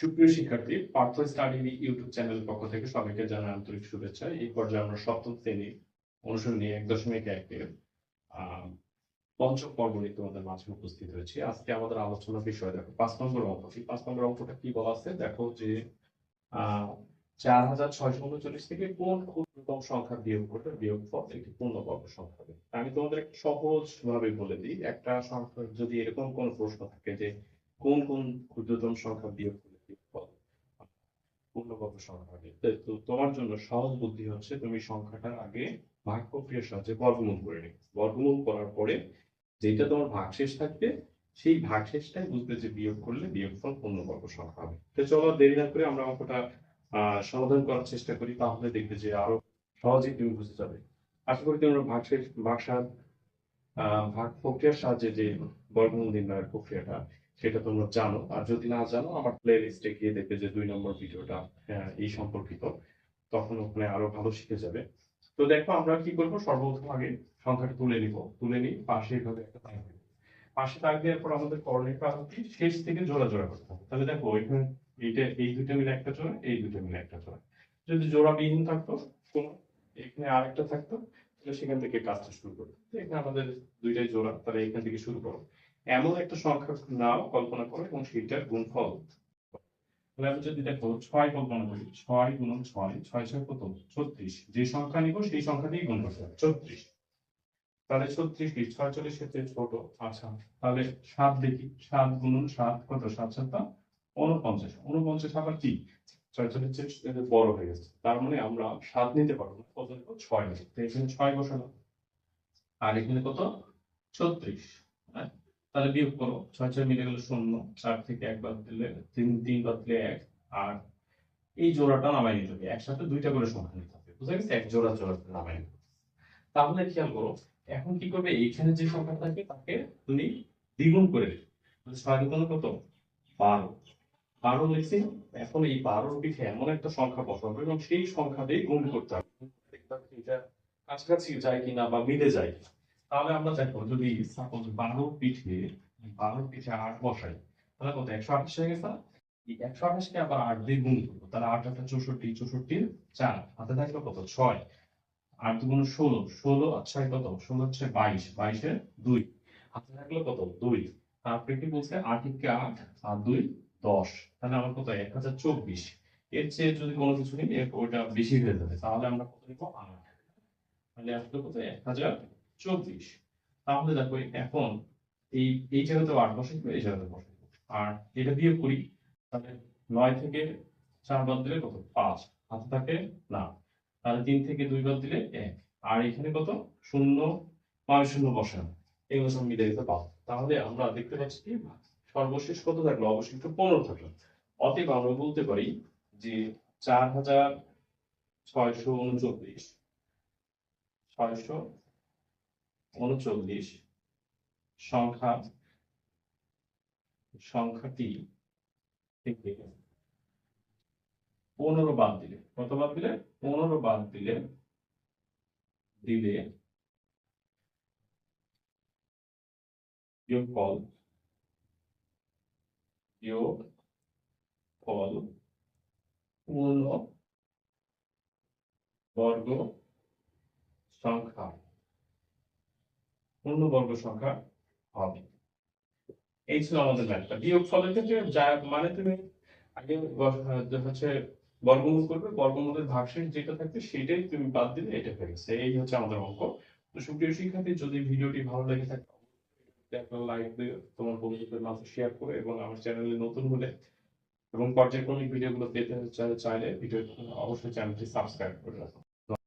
সুপ্রিয় শিক্ষার্থী, Partha study YouTube channel পক্ষ থেকে সবাইকে জানাই আন্তরিক শুভেচ্ছা। এই পর্যায়ে আমরা সপ্তম শ্রেণি নিয়ে এক দশমিক একের পঞ্চম পর্ব নিয়ে তোমাদের মাঝে উপস্থিত হয়েছি। আজকে আমাদের আলোচনার বিষয় দেখো, পাঁচ নম্বর অঙ্কটি। পাঁচ নম্বর অঙ্কটা কি বলা আছে? দেখো যে চার হাজার ছয়শো উনচল্লিশ থেকে কোন ক্ষুদ্রতম সংখ্যা বিয়োগ করলে বিয়োগ ফল একটি পূর্ণবর্গ সংখ্যা হবে আমি তোমাদের একটু সহজ ভাবে বলে দিই। একটা সংখ্যা যদি এরকম কোন প্রশ্ন থাকে যে কোন কোন ক্ষুদ্রতম সংখ্যা বিয়োগ পূর্ণবর্গ সংখ্যা হবে। তো- তোমার জন্য সহজ বুদ্ধি হচ্ছে তুমি সংখ্যাটার আগে ভাগ প্রক্রিয়ার সাহায্যে বর্গমূল করে নিবে বর্গমূল করার পরে যেটা তোমার ভাগশেষ থাকবে, সেই ভাগশেষটাই বুঝবে যে বিয়োগ করলে বিয়োগফল পূর্ণবর্গ সংখ্যা হবে। তো চলো দেরি না করে আমরা অঙ্কটা সমাধান করার চেষ্টা করি, তাহলে দেখবে যে আরও সহজেই তুমি বুঝতে যাবে। আশা করি তোমরা ভাগশেষ ভাগসাদ ভাগ প্রক্রিয়ার সাহায্যে যে বর্গমূল নির্ণয়ের প্রক্রিয়াটা, সেটা তোমরা জানো। আর যদি না জানো, আমার প্লে লিস্টে গিয়ে দেখবে যে দুই নম্বর ভিডিওটা এই সম্পর্কিত। তখন ওখানে আরও ভালো শিখে যাবে। তো দেখো, আমরা কি করব? সর্বপ্রথম আগে সংখ্যাটা তুলে নিব। তুলে নিই পাশে এভাবে একটা দাগ দেব। পাশে দাগ দেওয়ার পর আমাদের করণীয় হচ্ছে শেষ থেকে জোড়া জোড়া করতে হবে। তাহলে দেখো এখানে এইটা, এই দুইটা মিলে একটা জোড়া, এই দুইটা মিলে একটা জোড়া। যদি জোড়া বিহীন থাকতো, কোনো, এখানে আরেকটা থাকতো। সেখান থেকে কাজটা শুরু করব তো এখানে আমাদের দুইটাই জোড়া, তাহলে এখান থেকে শুরু করো। এমন একটা সংখ্যা নাও, কল্পনা করো, এবং সেইটার গুণফল যদি দেখো, ছয় কল্পনা করি, ছয় গুণন ছয় ছয় ছয় কত? ছত্রিশ। যে সংখ্যা নিব, সেই সংখ্যাতেই গুণ করতে হবে, ছত্রিশ। তাহলে ছত্রিশ কি? ছয় চল্লিশ ক্ষেত্রে ছোট আচ্ছা। তাহলে সাত দেখি, সাত গুণন সাত কত? সাত সাতটা উনপঞ্চাশ উনপঞ্চাশ আবার কি? ছয় চল্লিশ চেয়ে বড় হয়ে গেছে তার মানে আমরা সাত নিতে পারব না কত ছয় এখানে ছয় আর এখানে কত ছত্রিশ হ্যাঁ তাহলে বিয়োগ করো ছয় ছয় মিলে গেল শূন্য চার থেকে এক বাদ দিলে তিন তিন বাদ দিলে এক আর এই জোড়াটা নামাই নিতে হবে একসাথে দুইটা করে সংখ্যা নিতে হবে বুঝা গেছে এক জোড়া জোড়া নামাই নিতে। তাহলে খেয়াল করো এখন কি করবে এইখানে যে সংখ্যা থাকে তাকে তুমি দ্বিগুণ করে দেবে ছয় কত বারো বারো লিখছি এখন এই বারোর পিঠে এমন একটা সংখ্যা বসাবো এবং সেই সংখ্যা দিয়ে গুণ করতে হবে। এটা কাছাকাছি যায় কিনা বা মিলে যায় তাহলে আমরা দেখো, যদি সাপোজ বারোর পিঠে বারোর পিঠে আট বসাই, তাহলে কত? একশো আঠাশ হয়ে গেছে? এই একশো আঠাশকে আবার আট দিয়ে গুণ করব। তাহলে আট আটটা চৌষট্টি চৌষট্টির চার। হাতে থাকল কত? ছয়। আট দুগুণ ষোলো। ষোলো আর ছয় কত? ষোলো হচ্ছে বাইশ। বাইশের দুই। হাতে থাকল কত? দুই। তারপরে কি বলছে? আট একে আট, আর দুই দশ। তাহলে আমার কত? এক হাজার চব্বিশ। এর চেয়ে যদি কোনো কিছু নিই ওইটা বেশি হয়ে যাবে। তাহলে আমরা কত নিবো? আট তাহলে আসলে কত? এক হাজার চব্বিশ। তাহলে দেখো, এখন এই এই জায়গাতে আট বসে দিবে, এই জায়গাতে বসে আর এটা বিয়োগ করি, তাহলে নয় থেকে চার বাদ দিলে কত? পাঁচ। হাতে থাকে না। তাহলে তিন থেকে দুই বাদ দিলে এক। আর এখানে কত? শূন্য নয় শূন্য বসানো। এগুলো সব মিলে দিতে পাবো তাহলে আমরা দেখতে পাচ্ছি কি? সর্বশেষ কত থাকল? অবশিষ্ট পনেরো থাকল। অতএব আমরা বলতে পারি যে চার হাজার ছয়শো উনচল্লিশ। ছয়শো উনচল্লিশ সংখ্যা, সংখ্যাটি থেকে পনেরো বাদ দিলে, কত বাদ দিলে? পনেরো বাদ দিলে দিলে বিয়োগ ফল বিয়োগ ফল পূর্ণ বর্গ সংখ্যা। পূর্ণবর্গ সংখ্যা হবে। এই ছিল আমাদের ম্যাথটা। বিয়োগ ফলের ক্ষেত্রে যা মানে তুমি আগে হচ্ছে বর্গমূল করবে, বর্গমূলের ভাগশেষ যেটা থাকবে সেটাই তুমি বাদ দিলে এটা হয়ে গেছে। এই হচ্ছে আমাদের অঙ্ক। তো সুপ্রিয় শিক্ষার্থী, যদি ভিডিওটি ভালো লেগে থাকে একটা লাইক দিয়ে তোমার বন্ধুদের মাঝে শেয়ার করে এবং আমার চ্যানেলে নতুন হলে এবং পর্যায়ক্রমিক ভিডিওগুলো পেতে চাইলে ভিডিও অবশ্যই চ্যানেলটি সাবস্ক্রাইব করে রাখো।